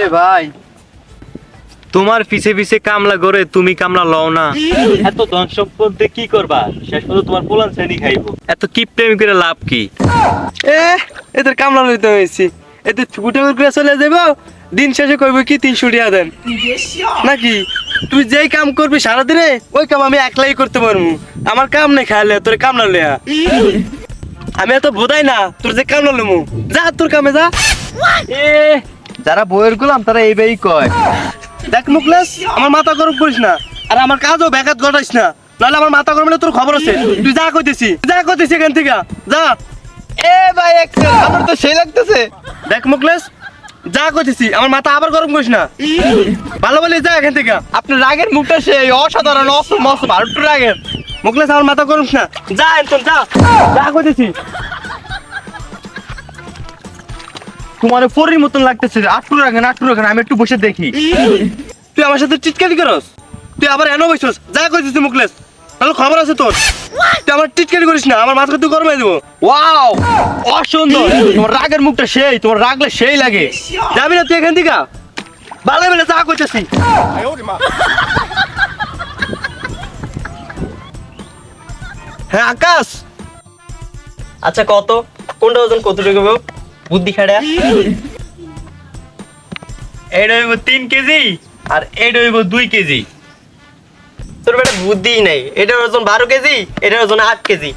রে ভাই। তোমার পিছে পিছে কামলা করে তুমি কামলা লও না। এত ধন সম্পদ দিয়ে কি করবা? শেষ পর্যন্ত তোমার পোলান শ্রেণি খাইবো। এত কি প্রেম করে লাভ কি? এ এদের কামলা লইতে হয়েছি। এদের ফুটে করে চলে যাব দিন শেষে কইব কি তিনশো টাকা দেন। নাকি? তুই যেই কাম করবি সারাদিনে ওই কাম আমি একলাই করতে পারব। আমার কাম নেই খাইলে তোর কামলা লেয়া আমি এত বোধাই না তোর যে কামলা লমু যা তোর কামে যা। এ যারা বইয়ের গুলাম তারা এইবারই কয় দেখ মুকলেশ আমার মাথা গরম করিস না আর আমার কাজও ব্যাঘাত ঘটাইস না নাহলে আমার মাথা গরম তোর খবর আছে। তুই যা কইতেছি যা কইতেছি এখান থেকে যা। এ ভাই আমার তো সেই লাগতেছে। দেখ যা আমার মাথা আবার গরম করিস না। ভালো বলে যা এখান থেকে। আপনার রাগের মুখটা সেই অসাধারণ অসম অসম আর রাগের। মুকলেশ আমার মাথা গরম না। যা একদম যা। যা কইতেছি। তোমার পরির মতন লাগতেছে আটটু রাখেন আটটু রাখেন আমি একটু বসে দেখি। তুই আমার সাথে চিৎকারি করস? তুই আবার এনো বসছস যা কইতেছি মুকলেশ তাহলে খবর আছে তোর। তুই আমার চিৎকারি করিস না আমার মাথা তুই গরমে দেবো। ওয়াও অসুন্দর। তোমার রাগের মুখটা সেই তোমার রাগলে সেই লাগে। যাবি না তুই এখান থেকে? ভালো বলে যা কইতেছি। হ্যাঁ আকাশ। আচ্ছা কত? কোনটা ওজন কত টাকা বুদ্ধি খাড়া এটা হইব তিন কেজি আর এটা হইব দুই কেজি। তোর বেটা বুদ্ধি নাই। এটার ওজন বারো কেজি এটার ওজন আট কেজি।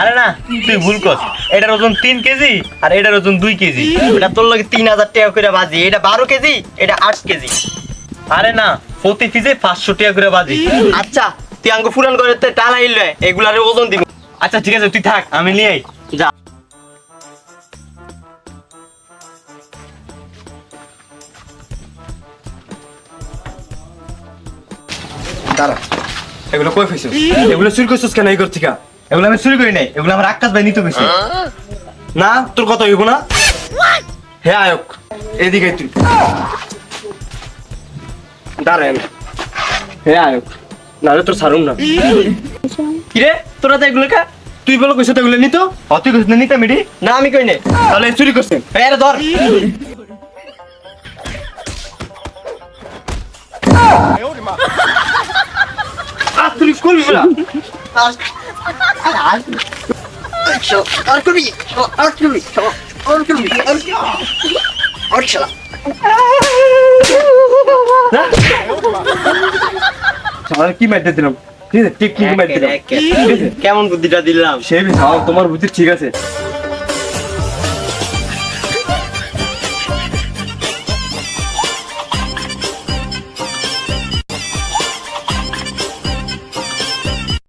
আরে না তুই ভুল কর এটার ওজন তিন কেজি আর এটার ওজন দুই কেজি। এটা তোর লাগে তিন হাজার টাকা করে বাজি। এটা বারো কেজি এটা আট কেজি। আরে না প্রতি পিসে পাঁচশো টাকা করে বাজি। আচ্ছা তুই আঙ্গ ফুরান করে টালা এগুলার ওজন দিব। আচ্ছা ঠিক আছে তুই থাক আমি নিয়ে যা। দাঁড়া। এগুলো কই ফেছিস এগুলো চুরি করছিস কেন এই করছি কা এগুলো আমি চুরি করি নাই এগুলো আমার আকাশ ভাই নিতে গেছে না তোর কথা হইব না। হে আয়ক এদিকে তুই। দাঁড়ান হে আয়ক নাহলে তোর ছাড়ুন না। কিরে তোরা তো এগুলো খা তুই বলো কইছ তো এগুলো নিত? অতি কিছু নিতে মিডি না আমি কই নে তাহলে চুরি করছেন এই আরে ধর। চুরি করবি না? আর করবি আর করবি আর করবি আর শালা কি দিলাম। ঠিক আছে। দিলাম কেমন বুদ্ধিটা দিলাম? সে তোমার বুদ্ধি ঠিক আছে।